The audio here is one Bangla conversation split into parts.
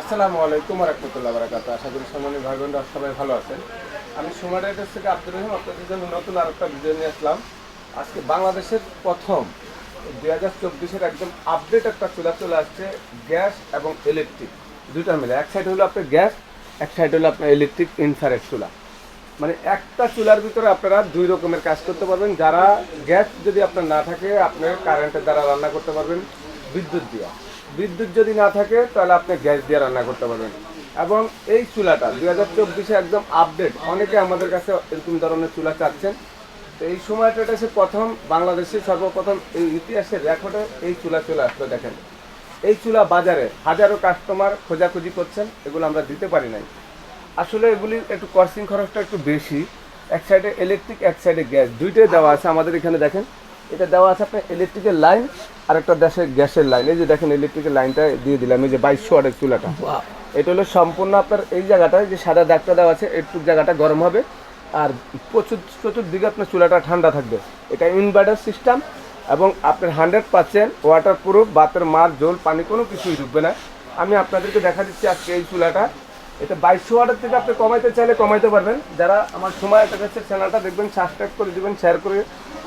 আসসালামু আলাইকুম রহমতুল্লাহ বারাকাত। আশা করি সম্মানিত ভাই বোনরা সবাই ভালো আছেন। আমি সুমার থেকে আব্দুর রহিম। আপনাদের জন্য নতুন আর একটা ভিডিও নিয়ে আসলাম। আজকে বাংলাদেশের প্রথম দুই হাজার চব্বিশের একদম আপডেট একটা চুলা চলে আসছে, গ্যাস এবং ইলেকট্রিক দুইটা মিলে। এক সাইড হলো আপনার গ্যাস, এক সাইড হলো আপনার ইলেকট্রিক ইনফ্রারেড চুলা। মানে একটা চুলার ভিতরে আপনারা দুই রকমের কাজ করতে পারবেন। যারা গ্যাস যদি আপনার না থাকে আপনি কারেন্টের দ্বারা রান্না করতে পারবেন, বিদ্যুৎ দিয়ে। বিদ্যুৎ যদি না থাকে, তাহলে আপনি গ্যাস দিয়ে রান্না করতে পারবেন। এবং এই চুলাটা, দুই হাজার চব্বিশে একদম আপডেট অনেকে আমাদের কাছে এরকম ধরনের চুলা চাচ্ছেন। তো এই সময়টা এটা হচ্ছে প্রথম বাংলাদেশে সর্বপ্রথম এই ইতিহাসের রেকর্ডে এই চুলা চলে আসলো, দেখেন। এই চুলা বাজারে হাজারো কাস্টমার খোঁজাখুঁজি করছেন, এগুলো আমরা দিতে পারি নাই। আসলে এগুলি একটু কস্টিং খরচটা একটু বেশি। এক সাইডে ইলেকট্রিক এক সাইডে গ্যাস দুইটাই দেওয়া আছে আমাদের এখানে, দেখেন। এটা দেওয়া আছে আপনার ইলেকট্রিকের লাইন আর একটা দেশের গ্যাসের লাইন এই যে দেখেন ইলেকট্রিকের লাইনটা দিয়ে দিলাম এই যে বাইশশো ওয়াটের চুলাটা। এটা হলো সম্পূর্ণ আপনার এই জায়গাটায় যে সাদা দাগটা দেওয়া আছে একটু জায়গাটা গরম হবে। আর প্রচুর চতুর্দিকে আপনার চুলাটা ঠান্ডা থাকবে। এটা ইনভার্টার সিস্টেম এবং আপনার হান্ড্রেড পার্সেন্ট ওয়াটার প্রুফ বাতের মার জল পানি কোনো কিছুই ঢুকবে না। আমি আপনাদেরকে দেখা দিচ্ছি আজকে এই চুলাটা। এটা বাইশশো ওয়াটের থেকে আপনি কমাইতে চাইলে কমাইতে পারবেন। যারা আমার সময় একটা কাছে চ্যানেলটা দেখবেন সাবস্ক্রাইব করে দেবেন শেয়ার করে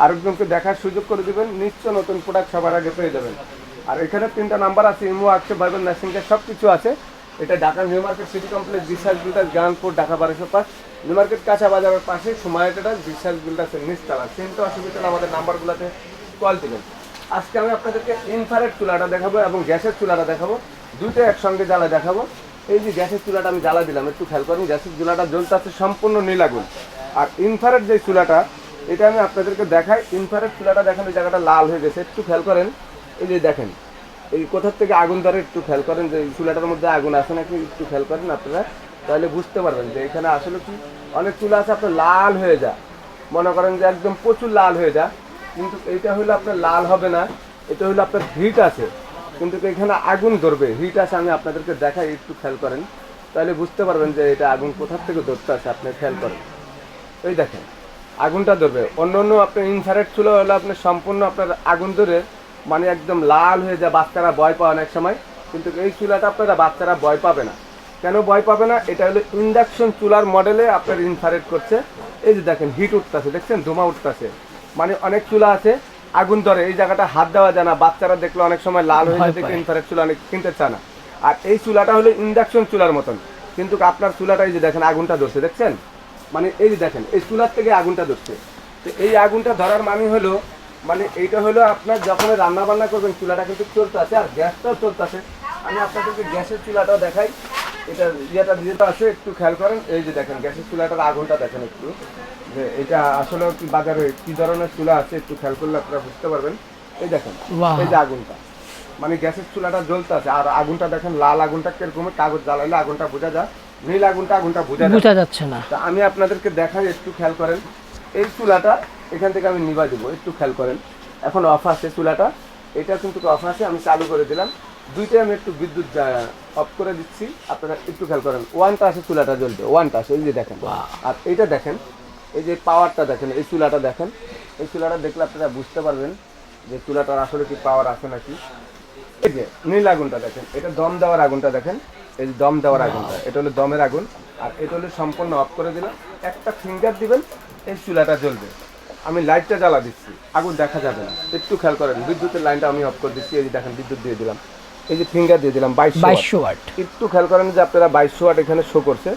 আরেকজনকে দেখার সুযোগ করে দেবেন, নিশ্চয় নতুন প্রোডাক্ট সবার আগে পেয়ে যাবেন। আর এখানে তিনটা নাম্বার আছে, ইমো আছে ভাইবেন মেসেঞ্জার সব কিছু আছে। এটা Dhaka new market city complex research builder Gyanpur Dhaka বারোশো পাঁচ। নিউ মার্কেট কাঁচা বাজারের পাশে সময়টা রিসার্চ বিল্ডার্সের নিচতলা। সেমটা অসুবিধা আমাদের নাম্বারগুলোতে কল দিবেন। আজকে আমি আপনাদেরকে ইনফারেট চুলাটা দেখাবো এবং গ্যাসের চুলাটা দেখাবো। দুটো একসঙ্গে জ্বালা দেখাবো। এই যে গ্যাসের চুলাটা আমি জ্বালা দিলাম, একটু খেয়াল করেন, গ্যাসের চুলাটা জ্বলতে সম্পূর্ণ নীলাগুন আর ইনফারেট যে চুলাটা, এটা আমি আপনাদেরকে দেখাই ইনফারেট চুলাটা দেখেন, এই জায়গাটা লাল হয়ে গেছে, একটু খেয়াল করেন, এই যে দেখেন, এই কোথার থেকে আগুন ধরে একটু খেয়াল করেন, যে চুলাটার মধ্যে আগুন আছে নাকি, একটু খেয়াল করেন আপনারা, তাহলে বুঝতে পারবেন যে এখানে আসলে কি, অনেক চুলা আছে, আপনার লাল হয়ে যায়। মনে করেন যে একদম প্রচুর লাল হয়ে যায়, কিন্তু এইটা হলো আপনার লাল হবে না, এটা হলো আপনার হিট আছে। কিন্তু এখানে আগুন ধরবে। হিট আছে, আমি আপনাদেরকে দেখাই, একটু খেয়াল করেন। তাহলে বুঝতে পারবেন যে এটা আগুন কোথার থেকে ধরতে আছে আপনি খেয়াল করেন। এই দেখেন, আগুনটা ধরবে। অন্য অন্য আপনার ইনফারেট চুলো হলে আপনার সম্পূর্ণ আপনার আগুন ধরে মানে একদম লাল হয়ে যায়, বাচ্চারা ভয় পায় অনেক সময়। কিন্তু এই চুলাটা আপনারা বাচ্চারা ভয় পাবে না। কেন ভয় পাবে না? এটা হলো ইন্ডাকশন চুলার মডেলে আপনার ইনফারেট করছে। এই যে দেখেন হিট উঠতেছে, দেখছেন? ধোঁয়া উঠতেছে। মানে অনেক চুলা আছে আগুন ধরে। এই জায়গাটা হাত দেওয়া যায় না। বাচ্চারা দেখলে অনেক সময় লাল হয়ে যায় দেখে ইনফারেট চুলা কিনতে চায় না। আর এই চুলাটা হলো ইন্ডাকশন চুলার মতন। কিন্তু আপনার চুলাটা এই যে দেখেন আগুনটা ধরছে দেখছেন? মানে এই যে দেখেন এই চুলার থেকে আগুনটা ধরছে। তো এই আগুনটা ধরার মানে হলো মানে এইটা হলো আপনার যখন রান্না বান্না করবেন চুলাটা কিন্তু চলতে আছে আর গ্যাসটাও চলতে আছে। আমি আপনাদেরকে গ্যাসের চুলাটাও দেখাই। এটা ইয়েটা যেটা আছে একটু খেয়াল করেন। এই যে দেখেন গ্যাসের চুলাটার আগুনটা দেখেন একটু। যে এটা আসলে কি বাজারে কি ধরনের চুলা আছে একটু খেয়াল করলে আপনারা বুঝতে পারবেন। এই দেখেন। এই যে আগুনটা। মানে গ্যাসের চুলাটা জ্বলতে আছে আর আগুনটা দেখেন লাল আগুনটা কীরকম কাগজ জ্বালাইলে আগুনটা বোঝা যায় নীল আগুনটা আগুনটা বোঝা যায়। বোঝা যাচ্ছে না। তা আমি আপনাদেরকে দেখাই একটু খেয়াল করেন। এই চুলাটা এখান থেকে আমি নিবা দেবো একটু খেয়াল করেন। এখন অফ আছে চুলাটা এটা কিন্তু অফ আছে আমি চালু করে দিলাম। দুইটাই আমি একটু বিদ্যুৎ অফ করে দিচ্ছি আপনারা একটু খেয়াল করেন ওয়ানটা আছে চুলাটা জ্বলবে ওয়ানটা আছে এই যে দেখেন। আর এইটা দেখেন এই যে পাওয়ারটা দেখেন এই চুলাটা দেখেন এই চুলাটা দেখলে আপনারা বুঝতে পারবেন যে চুলাটার আসলে কি পাওয়ার আছে নাকি। এই যে নীল আগুনটা দেখেন এটা দম দেওয়ার আগুনটা দেখেন এই যে দম দেওয়ার আগুনটা এটা হলো দমের আগুন। আর এটা হলো সম্পূর্ণ অফ করে দিলাম একটা ফিঙ্গার দিবেন এই চুলাটা জ্বলবে। আমি লাইটটা জ্বালা দিচ্ছি আগুন দেখা যাবে না। একটু খেয়াল করেন বিদ্যুতের লাইনটা আমি অফ করে দিচ্ছি এই যে দেখেন বিদ্যুৎ দিয়ে দিলাম। এই যে ফিঙ্গার দিয়ে দিলাম বাইশ বাইশশো ওয়াট। একটু খেয়াল করেন যে আপনারা বাইশশো ওয়াট এখানে শো করছে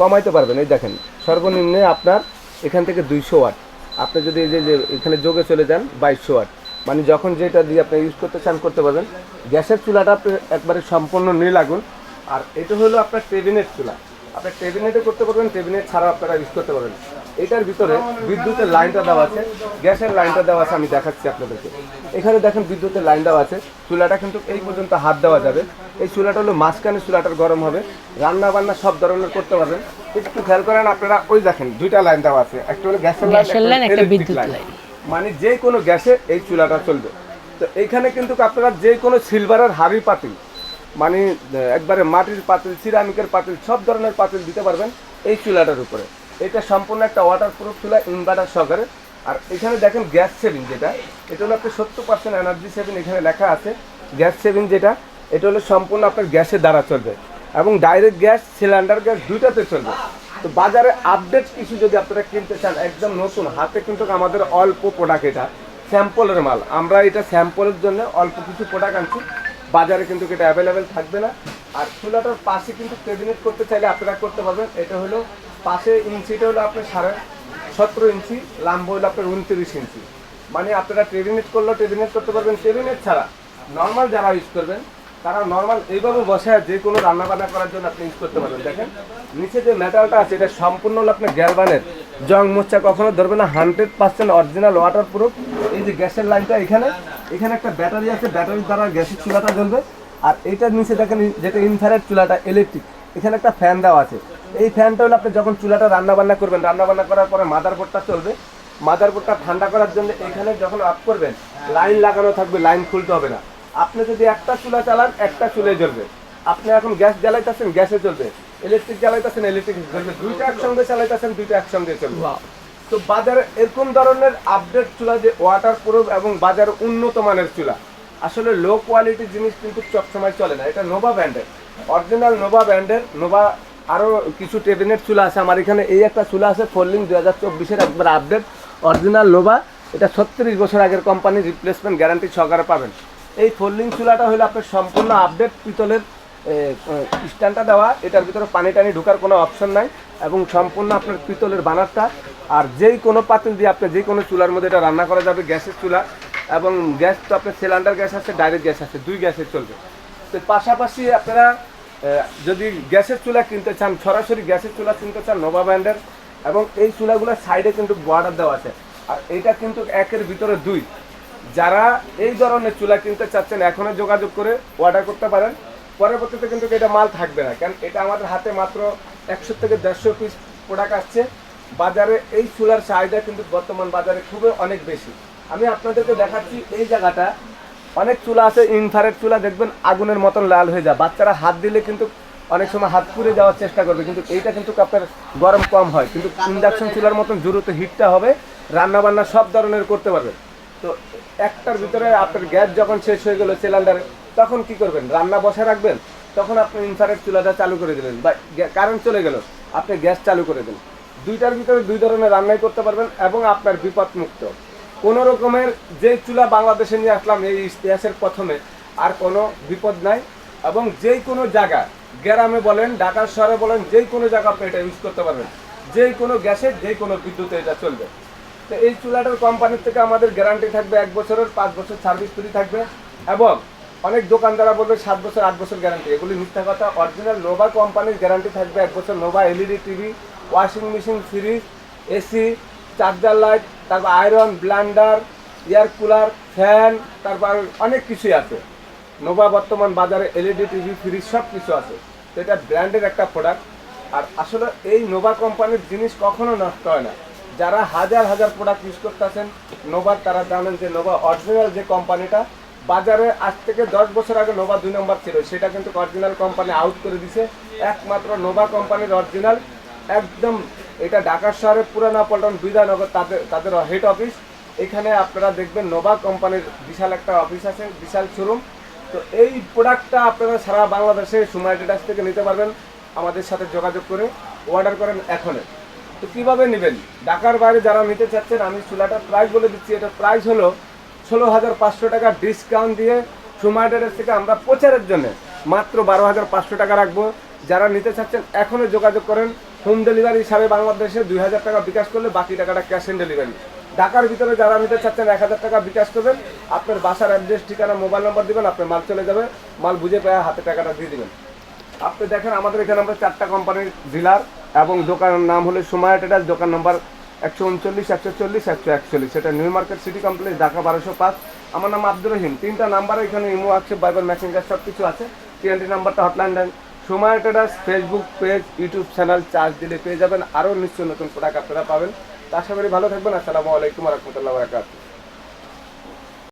কমাইতে পারবেন। এই দেখেন সর্বনিম্নে আপনার এখান থেকে দুইশো ওয়াট। আপনি যদি এই যে এখানে যোগে চলে যান বাইশশো ওয়াট। মানে যখন যেটা দিয়ে আপনি ইউজ করতে চান করতে পারবেন। গ্যাসের চুলাটা আপনি একবারে সম্পূর্ণ নীল আগুন। আর এটা হলো আপনার টেবিনেট চুলা। আপনি টেবিনেটে করতে পারবেন টেবিনেট ছাড়াও আপনারা ইউজ করতে পারবেন। এটার ভিতরে বিদ্যুতের লাইনটা দেওয়া আছে গ্যাসের লাইনটা দেওয়া আছে আমি দেখাচ্ছি আপনাদেরকে। এখানে দেখেন বিদ্যুতের লাইন দেওয়া আছে চুলাটা কিন্তু এই পর্যন্ত হাত দেওয়া যাবে। এই চুলাটা হলো মাঝখানে চুলাটার গরম হবে। রান্না বান্না সব ধরনের করতে পারবেন। একটু খেয়াল করেন আপনারা ওই দেখেন দুইটা লাইন দেওয়া আছে একটা হলো গ্যাসের লাইন লাইন, একটা বিদ্যুৎ লাইন। মানে যে কোনো গ্যাসে এই চুলাটা চলবে। তো এইখানে কিন্তু আপনারা যে কোনো সিলভারের হাড়ি পাতিল মানে একবারে মাটির পাতিল সিরামিকের পাতিল সব ধরনের পাতিল দিতে পারবেন এই চুলাটার উপরে। এটা সম্পূর্ণ একটা ওয়াটার প্রুফ চুলা ইনভার্টার সহকারে। আর এখানে দেখেন গ্যাস সেভিং যেটা, এটা হলো আপনার সত্তর পার্সেন্ট এনার্জি সেভিং এখানে লেখা আছে। গ্যাস সেভিং যেটা, এটা হলো সম্পূর্ণ আপনার গ্যাসের দ্বারা চলবে। এবং ডাইরেক্ট গ্যাস সিলিন্ডার গ্যাস দুইটাতে চলবে। তো বাজারে আপডেট কিছু যদি আপনারা কিনতে চান, একদম নতুন, হাতে কিন্তু আমাদের অল্প প্রোডাক্ট এটা, স্যাম্পলের মাল। আমরা এটা স্যাম্পলের জন্য অল্প কিছু প্রোডাক্ট আনছি। বাজারে কিন্তু এটা অ্যাভেলেবেল থাকবে না। আর চুলাটার পাশে কিন্তু ক্যাবিনেট করতে চাইলে আপনারা করতে পারবেন। এটা হলো পাশে ইঞ্চিটা হলো আপনার সাড়ে সতেরো ইঞ্চি, লাম্ব হলো আপনার উনত্রিশ ইঞ্চি। মানে আপনারা টেবিনেট করলেও টেবিনেট করতে পারবেন টেবিনেট ছাড়া নর্মাল যারা ইউজ করবেন, তারা নর্মাল এইভাবে বসে যে কোনো রান্না বান্না করার জন্য আপনি ইউজ করতে পারবেন। দেখেন, নিচে যে মেটালটা আছে, এটা সম্পূর্ণ হলো আপনার গ্যালবানের জং মোচা কখনো ধরবে না hundred percent original waterproof এই যে গ্যাসের লাইনটা এখানে এখানে একটা ব্যাটারি আছে ব্যাটারির দ্বারা গ্যাসের চুলাটা জ্বলবে। আর এইটার নিচে দেখেন, যেটা ইনফ্রারেড চুলাটা ইলেকট্রিক এখানে একটা ফ্যান দেওয়া আছে। এই ফ্যানটা হলো আপনি যখন চুলাটা রান্না বান্না করবেন রান্না বান্না করার পরে মাদারবোর্ডটা চলবে। মাদারবোর্ডটা ঠান্ডা করার জন্য এখানে যখন আপ করবেন লাইন লাগানো থাকবে লাইন খুলতে হবে না। আপনি যদি একটা চুলা চালান একটা চুলে জ্বলবে। আপনি এখন গ্যাস জ্বালাইতেছেন গ্যাসে চলবে ইলেকট্রিক জ্বালাইতেছেন ইলেকট্রিক জ্বলবে। দুইটা একসঙ্গে চালাইতেছেন দুইটা একসঙ্গে চলবে। তো বাজারে এরকম ধরনের আপডেট চুলা যে ওয়াটার প্রুফ এবং বাজারে উন্নত মানের চুলা আসলে লো কোয়ালিটির জিনিস কিন্তু সবসময় চলে না। এটা নোভা ব্র্যান্ডের অরিজিনাল নোভা ব্র্যান্ডের নোভা আরও কিছু টেবিনেট চুলা আছে। আমার এখানে এই একটা চুলা আছে ফোল্ডিং দু হাজার চব্বিশের একবার আপডেট অরিজিনাল নোভা এটা ছত্রিশ বছর আগের কোম্পানি রিপ্লেসমেন্ট গ্যারান্টি সহকারে পাবেন। এই ফোল্ডিং চুলাটা হলো আপনার সম্পূর্ণ আপডেট পিতলের স্ট্যান্ডটা দেওয়া। এটার ভিতরে পানি টানি ঢোকার কোনো অপশন নাই এবং সম্পূর্ণ আপনার পিতলের বানারটা। আর যেই কোনো পাতিল দিয়ে আপনি যে কোনো চুলার মধ্যে এটা রান্না করা যাবে, গ্যাসের চুলা। এবং গ্যাস তো আপনার সিলিন্ডার গ্যাস আছে ডাইরেক্ট গ্যাস আছে, দুই গ্যাসে চলবে। তো পাশাপাশি আপনারা যদি গ্যাসের চুলা কিনতে চান, সরাসরি গ্যাসের চুলা কিনতে চান নোভা ব্র্যান্ডের এবং এই চুলাগুলোর সাইডে কিন্তু বর্ডার দেওয়া আছে। আর এটা কিন্তু একের ভিতরে দুই। যারা এই ধরনের চুলা কিনতে চাচ্ছেন, এখনও যোগাযোগ করে অর্ডার করতে পারেন। পরবর্তীতে কিন্তু এটা মাল থাকবে না, কারণ এটা আমাদের হাতে মাত্র একশো থেকে দেড়শো পিস প্রোডাক্ট আসছে। বাজারে এই চুলার চাহিদা কিন্তু বর্তমান বাজারে খুবই অনেক বেশি। আমি আপনাদেরকে দেখাচ্ছি এই জায়গাটা। অনেক চুলা আছে ইনফারেট চুলা, দেখবেন আগুনের মতন লাল হয়ে যায়। বাচ্চারা হাত দিলে কিন্তু অনেক সময় হাত পুড়ে যাওয়ার চেষ্টা করবে, কিন্তু এইটা কিন্তু আপনার গরম কম হয়। কিন্তু ইন্ডাকশন চুলার মতন জুরুতে হিটটা হবে রান্না বান্না সব ধরনের করতে পারবে। তো একটার ভিতরে আপনার গ্যাস যখন শেষ হয়ে গেল সিলিন্ডারে, তখন কি করবেন? রান্না বসে রাখবেন, তখন আপনি ইনফ্রারেড চুলাটা চালু করে দিলেন বা কারেন্ট চলে গেল, আপনি গ্যাস চালু করে দিন দুইটার ভিতরে দুই ধরনের রান্নাই করতে পারবেন এবং আপনার বিপদ মুক্ত কোনো রকমের যে চুলা বাংলাদেশে নিয়ে আসলাম, এই ইতিহাসের প্রথমে আর কোনো বিপদ নাই। এবং যেই কোনো জায়গা, গ্রামে বলেন, ঢাকার শহরে বলেন, যেই কোনো জায়গা আপনি এটা ইউজ করতে পারবেন। যেই কোনো গ্যাসের যেই কোনো বিদ্যুতে এটা চলবে। তো এই চুলাটার কোম্পানির থেকে আমাদের গ্যারান্টি থাকবে এক বছরের, পাঁচ বছর সার্ভিস ফ্রি থাকবে এবং অনেক দোকানদাররা বলবে সাত বছর, আট বছর গ্যারান্টি এগুলি মিথ্যা কথা অরিজিনাল নোভা কোম্পানির গ্যারান্টি থাকবে এক বছর। Nova LED TV washing machine fridge AC charger light তারপর iron, blender, air cooler, fan, তারপর অনেক কিছুই আছে। নোভা বর্তমান বাজারে এলইডি, টিভি, ফ্রিজ সব কিছু আছে। তো এটা ব্র্যান্ডের একটা প্রোডাক্ট আর আসলে এই নোভা কোম্পানির জিনিস কখনো নষ্ট হয় না। যারা হাজার হাজার প্রোডাক্ট ইউজ করতেছেন, নোভার তারা জানেন যে নোভা অরিজিনাল যে কোম্পানিটা, বাজারে আজ থেকে দশ বছর আগে নোভা দুই নম্বর ছিল। সেটা কিন্তু অরিজিনাল কোম্পানি আউট করে দিছে। একমাত্র নোভা কোম্পানির অরিজিনাল একদম এটা ঢাকা শহরে পুরানা পল্টন বিধানগর তাদের তাদের হেড অফিস এখানে আপনারা দেখবেন নোভা কোম্পানির বিশাল একটা অফিস আছে, বিশাল শোরুম তো এই প্রোডাক্টটা আপনারা সারা বাংলাদেশে সুমাই ডেটাস থেকে নিতে পারবেন। আমাদের সাথে যোগাযোগ করে অর্ডার করেন এখনই। তো কীভাবে নেবেন? ঢাকার বাইরে যারা নিতে চাচ্ছেন, আমি চুলাটার প্রাইস বলে দিচ্ছি। এটা প্রাইস হলো ষোলো হাজার পাঁচশো টাকা ডিসকাউন্ট দিয়ে সুমাইডারের থেকে আমরা প্রচারের জন্য মাত্র বারো হাজার পাঁচশো টাকা রাখব। যারা নিতে চাচ্ছেন এখনও যোগাযোগ করেন। হোম ডেলিভারি হিসাবে বাংলাদেশে দুই হাজার টাকা বিকাশ করলে বাকি টাকাটা ক্যাশ অন ডেলিভারি। ঢাকার ভিতরে যারা নিতে চাচ্ছেন এক হাজার টাকা বিকাশ করবেন, আপনার বাসার অ্যাড্রেস, ঠিকানা, মোবাইল নম্বর দেবেন, আপনার মাল চলে যাবে, মাল বুঝে পেয়ে হাতে টাকাটা দিয়ে দেবেন। আপনি দেখেন, আমাদের এখানে আমরা চারটা কোম্পানির ডিলার এবং দোকানের নাম হলো সুমায়া ট্রেডার্স, দোকান নম্বর একশো উনচল্লিশ, একশো চল্লিশ, একশো একচল্লিশ। সেটা new market city complex, Dhaka বারোশো পাঁচ। আমার নাম আব্দুর রহিম। তিনটা নাম্বার এখানে ইমো আছে বাইবার মেসেঞ্জার সব কিছু আছে। টিএনটি নাম্বারটা, hotline Sumaya traders Facebook page, YouTube channel charge দিলে পেয়ে যাবেন আরও নিশ্চয়ই নতুন প্রোডাক্ট আপনারা পাবেন। তা আশা করি ভালো থাকবেন। আসসালামু আলাইকুম রহমতুল্লাহ বারাকাতুহ।